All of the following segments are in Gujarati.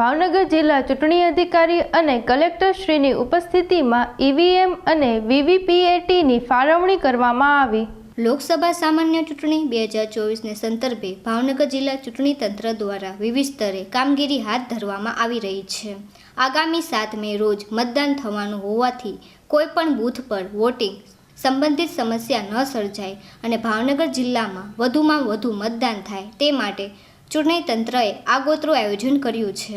ભાવનગર જિલ્લા ચૂંટણી અધિકારી અને કલેક્ટરશ્રીની ઉપસ્થિતિમાં ઈવીએમ અને વીવીપીએટીની ફાળવણી કરવામાં આવી. લોકસભા સામાન્ય ચૂંટણી બે હજાર ચોવીસને સંદર્ભે ભાવનગર જિલ્લા ચૂંટણી તંત્ર દ્વારા વિવિધ સ્તરે કામગીરી હાથ ધરવામાં આવી રહી છે. આગામી સાત મે રોજ મતદાન થવાનું હોવાથી કોઈપણ બૂથ પર વોટિંગ સંબંધિત સમસ્યા ન સર્જાય અને ભાવનગર જિલ્લામાં વધુમાં વધુ મતદાન થાય તે માટે ચૂંટણી તંત્રએ આગોતરું આયોજન કર્યું છે.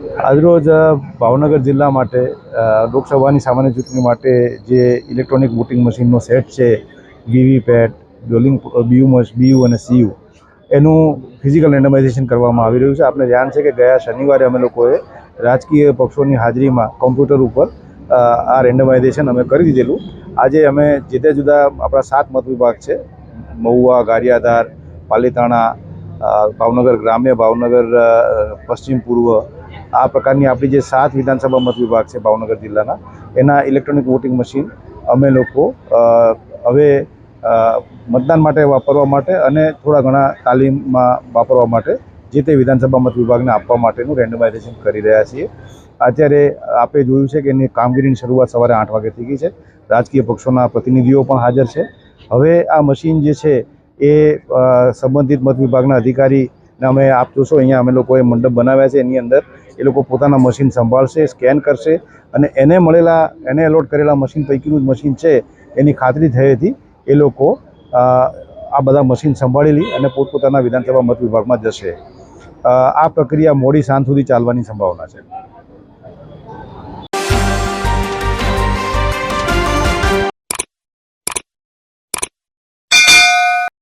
આજરોજ ભાવનગર જિલ્લા માટે લોકસભાની સામાન્ય ચૂંટણી માટે જે ઇલેક્ટ્રોનિક વોટિંગ મશીનનો સેટ છે વીવીપેટ ડોલિંગ બીયુ બીયુ અને સીયુ, એનું ફિઝિકલ રેન્ડમાઇઝેશન કરવામાં આવી રહ્યું છે. આપણે ધ્યાન છે કે ગયા શનિવારે અમે લોકોએ રાજકીય પક્ષોની હાજરીમાં કોમ્પ્યુટર ઉપર આ રેન્ડમાઇઝેશન અમે કરી દીધેલું. આજે અમે જુદા જુદા આપણા સાત મત વિભાગ છે, મહુવા, ગારિયાધાર, પાલીતાણા ભાવનગર ગ્રામ્ય, ભાવનગર પશ્ચિમ પૂર્વ આ પ્રકારની આપણી જે સાત વિધાનસભા મત વિભાગ છે ભાવનગર જિલ્લાના, એના ઇલેક્ટ્રોનિક વોટિંગ મશીન અમે લોકો હવે મતદાન માટે વાપરવા માટે અને થોડા ઘણા તાલીમમાં વાપરવા માટે જે તે વિધાનસભા મત વિભાગને આપવા માટેનું રેન્ડમાઇઝેશન કરી રહ્યા છીએ. અત્યારે આપે જોયું છે કે એની કામગીરીની શરૂઆત સવારે આઠ વાગે થઈ ગઈ છે. રાજકીય પક્ષોના પ્રતિનિધિઓ પણ હાજર છે. હવે આ મશીન જે છે એ સંબંધિત મત વિભાગના અધિકારીને અમે આપ જોશો અહીંયા અમે લોકોએ મંડપ બનાવ્યા છે. એની અંદર એ લોકો પોતાના મશીન સંભાળશે, સ્કેન કરશે અને એને મળેલા, એને એલોટ કરેલા મશીન, પૈકીનું જ મશીન છે, એની ખાતરી થયેથી એ લોકો આ બધા મશીન સંભાળી લી અને પોતપોતાના વિધાનસભા મત વિભાગમાં જશે. આ પ્રક્રિયા મોડી સાંજ સુધી ચાલવાની સંભાવના છે.